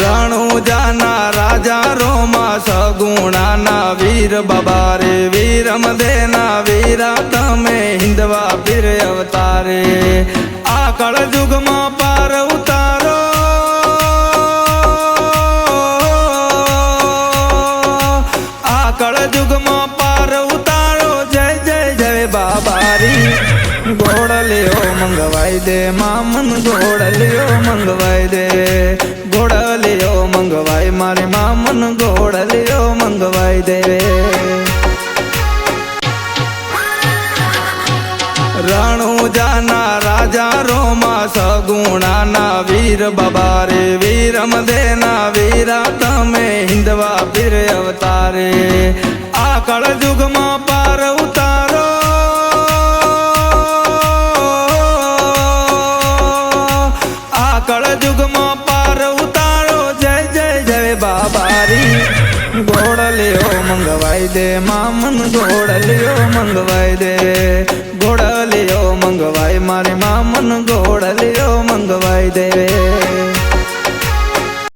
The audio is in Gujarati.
રણુજાના રાજા રોમા સગુણાના વીર બાબા રે વીરમ દેના વીરા, તમે હિંદવા પીર અવતારે. આ કળ યુગમાં પાર ઉતારો. આ કળ યુગમાં પાર ઉતારો. જય જય જય બાબારી. ગોળલિયો મંગવાઈ દે, મામન ગોળલિયો મંગવાઈ દે. મારી મામન ગોળલિયો મંગવાઈ દેવે. રણુજાના રાજા રોમા સગુણાના વીર, બાબા રે વીરમ દેના વીરા, તમે હિંદવા પીર અવતારે. આ કળ જુગમાં પાર ઉતારો. આ કળ જુગમાં પાર ઉતારો. ગોળલિયો મંગવાઈ દે મામન ગોળલિયો મંગવાઈ દે. ગોળલિયો મંગવાઈ મારે મામન ગોળલિયો મંગવાઈ દે.